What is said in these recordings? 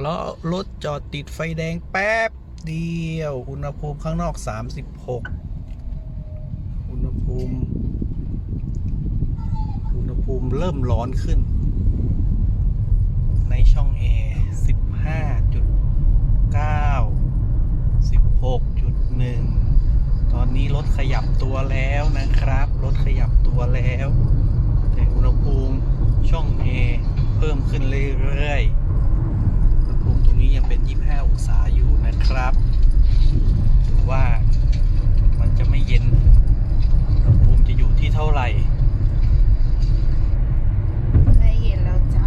แล้วรถจอดติดไฟแดงแป๊บเดียว อุณหภูมิข้างนอก 36 อุณหภูมิ อุณหภูมิเริ่มร้อนขึ้น ในช่องแอร์15.9 16.1 ตอนนี้รถขยับตัวแล้วนะครับ รถขยับตัวแล้ว แต่อุณหภูมิช่องแอร์เพิ่มขึ้นเรื่อยๆ อุณหภูมิตรงนี้ยังเป็น 25องศาอยู่นะครับ ดูว่ามันจะไม่เย็นอุณหภูมิจะอยู่ที่เท่าไหร่ไม่เห็นแล้วจ้า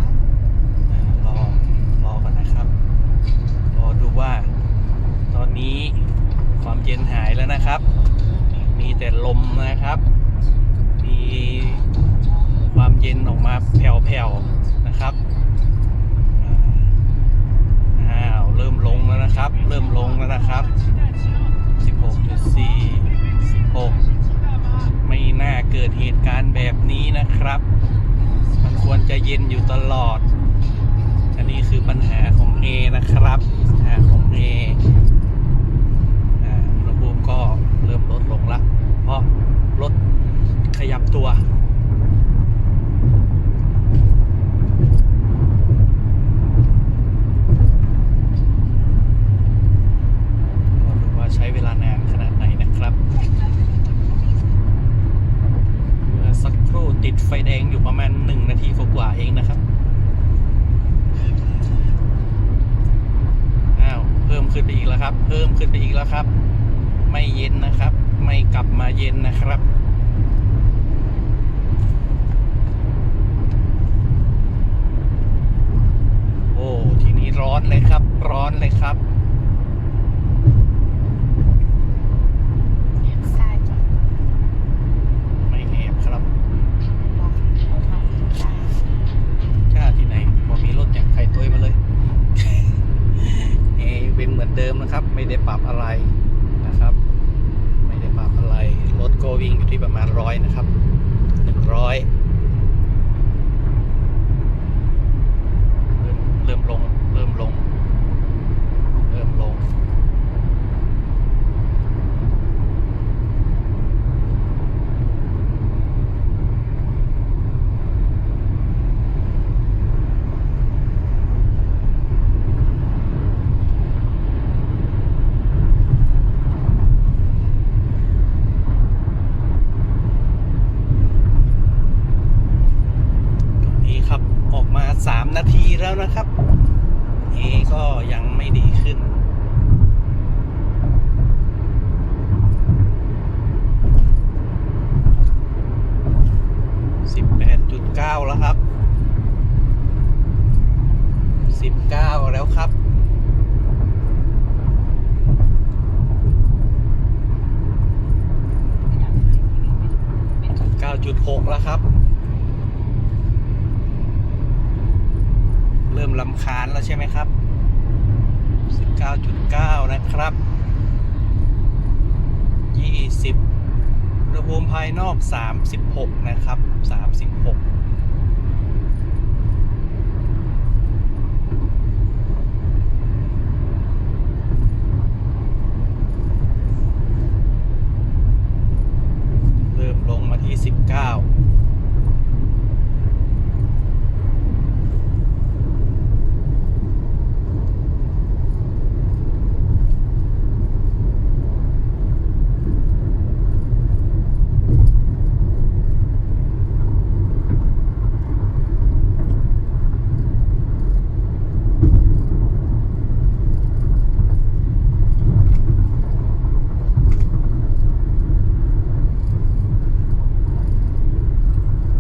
อ่ารอรอก่อนนะครับ รอดูว่า ตอนนี้ความเย็นหายแล้วนะครับ มีแต่ลมนะครับ มีความเย็นออกมาแผ่วๆนะครับ นะครับ มันควรจะเย็นอยู่ตลอด อันนี้คือปัญหาของ A นะครับปัญหาของ A อ่าอุณหภูมิก็เริ่มลดลงละ เพราะรถขยับตัว ก็ดูว่าใช้เวลานานขนาดไหนนะครับ เมื่อสักครู่ติดไฟแดงอยู่ประมาณ 1 นาทีกว่าๆเองนะครับ อ้าว เพิ่มขึ้นไปอีก แล้วครับ เพิ่มขึ้นไปอีกแล้วครับ ไม่เย็นนะครับ ไม่กลับมาเย็นนะครับโอ้ทีนี้ร้อนเลยครับ ร้อนทรายจ้ะ ไม่แอบครับ บอกเขาทำทราย ชาติที่ไหนพอมีรถอย่างใครตัวมาเลย เอเป็นเหมือนเดิมนะครับ ไม่ได้ปรับอะไรนะครับ ไม่ได้ปรับอะไรรถก็วิ่งอยู่ที่ประมาณร้อยนะครับหนึ่งร้อยเริ่มเริ่มลง เริ่มลง เริ่มลง ตอนนี้ครับออกมา 3 นาทีแล้วนะครับ เอก็ยังไม่ดีขึ้น 18.9 แล้วครับ 19 แล้วครับ9.6 แล้วครับ เริ่มลำคาญแล้วใช่ไหมครับ 19.9 นะครับ 20อุณหภูมิภายนอก 36 นะครับ 36 เริ่มลงมาที่ 19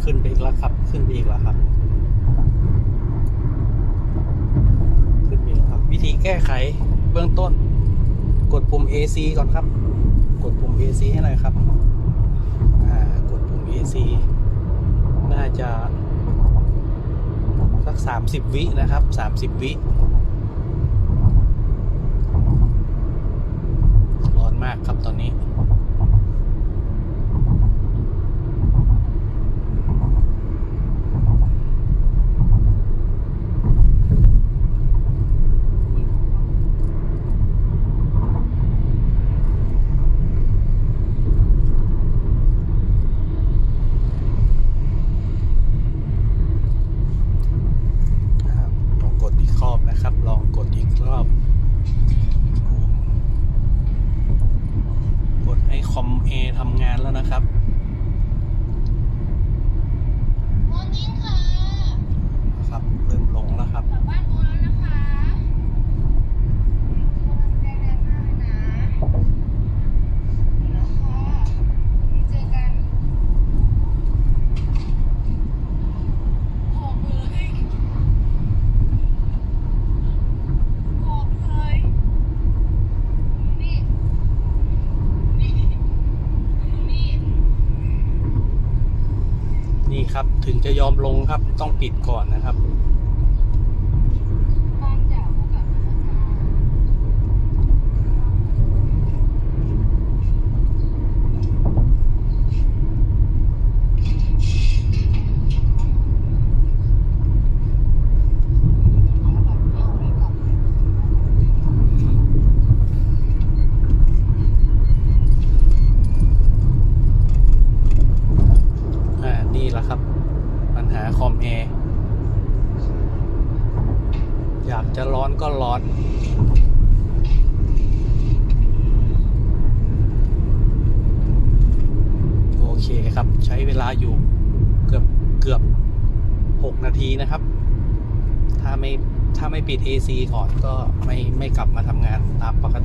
ขึ้นไปอีกแล้วครับ ขึ้นไปอีกแล้วครับ ขึ้นไปอีกแล้วครับ วิธีแก้ ไขเบื้องต้น กดปุ่ม AC ก่อนครับ กดปุ่ม AC ให้หน่อยครับกดปุ่ม AC น่าจะสัก 30 วินะครับ 30 วิร้อนมากครับตอนนี้ ครับ ถึงจะยอมลงครับต้องปิดก่อนนะครับาอยู่เกือบเกือบหกนาทีนะครับ ถ้าไม่ถ้าไม่ปิด AC ก่อนก็ไม่ไม่กลับมาทำงานตามปกติ